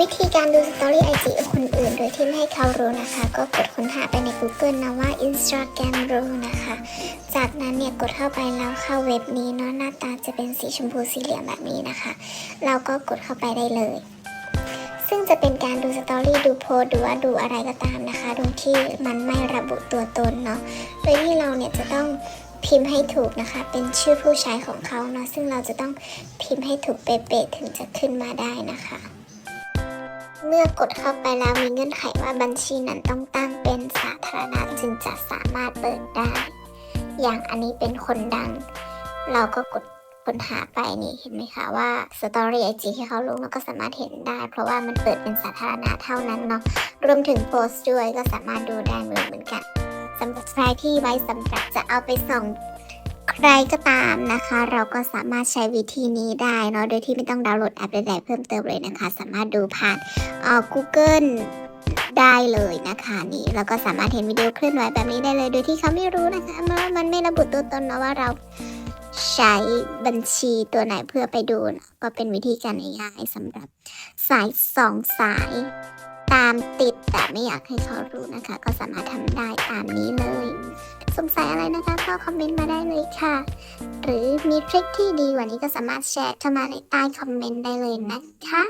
วิธีการดูสตอรี่ไอจีคนอื่น โดยที่ไม่ให้เขารู้นะคะ ก็กดค้นหาไปใน Google นะว่า Instagram รู้นะคะ จากนั้นเนี่ยกดเข้าไปแล้วเข้าเว็บนี้เนาะหน้าตาจะเป็นสีชมพูสีเหลืองแบบนี้นะคะ เราก็กดเข้าไปได้เลย ซึ่งจะเป็นการดูสตอรี่ดูโพสต์หรือว่าดูอะไรก็ตามนะคะโดยที่มันไม่ระบุตัวตนเนาะโดยที่เราเนี่ยจะต้องพิมพ์ให้ถูกนะคะ เป็นชื่อผู้ใช้ของเขาเนาะซึ่งเราจะต้องพิมพ์ให้ถูกเป๊ะๆถึงจะขึ้นมาได้นะคะ เมื่อกดเข้าไปแล้วมีเงื่อนไขว่าบัญชีนั้นต้องตั้งเป็นสาธารณะจึงจะสามารถเปิดได้ อย่างอันนี้เป็นคนดัง เราก็กดค้นหาไปนี่เห็นไหมคะว่าสตอรี่ไอจีที่เขาลงเราก็สามารถเห็นได้ เพราะว่ามันเปิดเป็นสาธารณะเท่านั้นเนาะรวมถึงโพสต์ด้วยก็สามารถดูได้เหมือนกันสำหรับใครที่ไว้สำหรับจะเอาไปส่อง ใครก็ตามนะคะ เราก็สามารถใช้วิธีนี้ได้เนาะโดยที่ไม่ต้องดาวน์โหลดแอปใดๆเพิ่มเติมเลยนะคะ สามารถดูผ่านเอ่อ Google ได้เลยนะคะนี่แล้วก็สามารถเห็นวิดีโอเคลื่อนไหวแบบนี้ได้เลย โดยที่เขาไม่รู้นะคะว่ามันไม่ระบุตัวตนนะว่าเราใช้บัญชีตัวไหนเพื่อไปดูนะก็เป็นวิธีการง่ายๆสำหรับสายสองสาย ตามติดแต่ไม่อยากให้เขารู้นะคะ ก็สามารถทำได้ตามนี้เลย สงสัยอะไรนะคะก็คอมเมนต์มาได้เลยค่ะ หรือมีทริคที่ดีกว่านี้ก็สามารถแชร์เข้ามาในใต้คอมเมนต์ได้เลยนะคะ